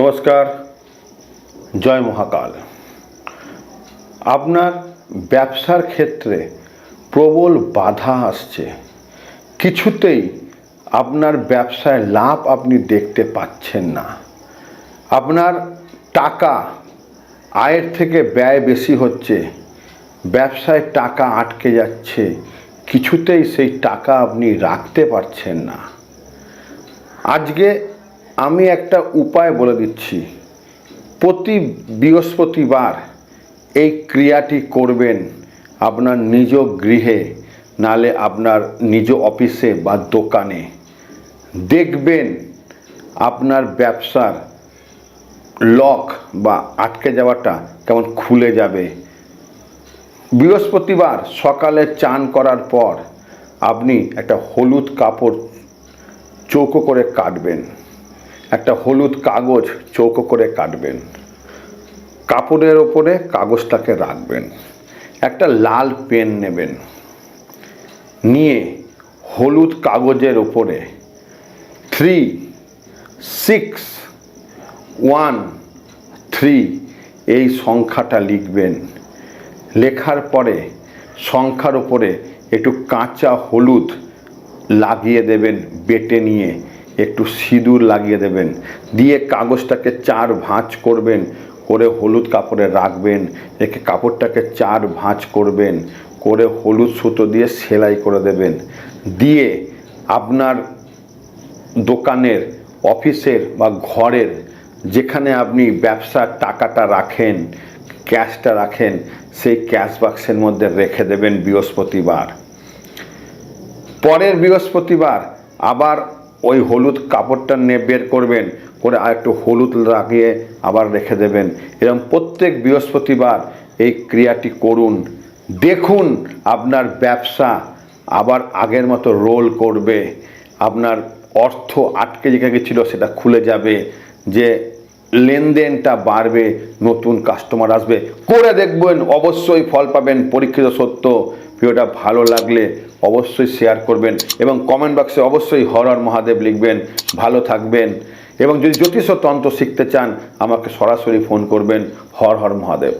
নমস্কার, জয় মহাকাল। আপনার ব্যবসার ক্ষেত্রে প্রবল বাধা আসছে। কিছুতেই আপনার ব্যবসায় লাভ আপনি দেখতে পাচ্ছেন না। আপনার টাকা আয়ের থেকে ব্যয় বেশি হচ্ছে, ব্যবসায় টাকা আটকে যাচ্ছে, কিছুতেই সেই টাকা আপনি রাখতে পারছেন না। আজকে আমি একটা উপায় বলে দিচ্ছি। প্রতি বৃহস্পতিবার এই ক্রিয়াটি করবেন আপনার নিজ গৃহে, নালে আপনার নিজ অফিসে বা দোকানে। দেখবেন আপনার ব্যবসার লক বা আটকে যাওয়াটা কেমন খুলে যাবে। বৃহস্পতিবার সকালে চান করার পর আপনি একটা হলুদ কাপড় চৌকো করে কাটবেন। একটা হলুদ কাগজ চৌকো করে কাটবেন। কাপড়ের ওপরে কাগজটাকে রাখবেন। একটা লাল পেন নেবেন। নিয়ে হলুদ কাগজের ওপরে থ্রি সিক্স ওয়ান থ্রি এই সংখ্যাটা লিখবেন। লেখার পরে সংখ্যার উপরে একটু কাঁচা হলুদ লাগিয়ে দেবেন, বেটে নিয়ে একটু সিঁদুর লাগিয়ে দেবেন। দিয়ে কাগজটাকে চার ভাঁজ করবেন, করে হলুদ কাপড়ে রাখবেন, একে কাপড়টাকে চার ভাঁজ করবেন, করে হলুদ সুতো দিয়ে সেলাই করে দেবেন। দিয়ে আপনার দোকানের অফিসের বা ঘরের যেখানে আপনি ব্যবসার টাকাটা রাখেন, ক্যাশটা রাখেন, সেই ক্যাশ বাক্সের মধ্যে রেখে দেবেন বৃহস্পতিবার। পরের বৃহস্পতিবার আবার ওই হলুদ কাপড়টা নিয়ে বের করবেন, করে আর একটু হলুদ লাগিয়ে আবার রেখে দেবেন। এরকম প্রত্যেক বৃহস্পতিবার এই ক্রিয়াটি করুন। দেখুন আপনার ব্যবসা আবার আগের মতো রোল করবে। আপনার অর্থ আটকে যেখানে ছিল সেটা খুলে যাবে, যে লেনদেনটা বাড়বে, নতুন কাস্টমার আসবে। করে দেখবেন অবশ্যই ফল পাবেন, পরীক্ষিত সত্য। ভিডিওটা ভালো লাগলে অবশ্যই শেয়ার করবেন এবং কমেন্ট বক্সে অবশ্যই হর হর মহাদেব লিখবেন। ভালো থাকবেন। এবং যদি জ্যোতিষ তন্ত্র শিখতে চান, আমাকে সরাসরি ফোন করবেন হর হর মহাদেব।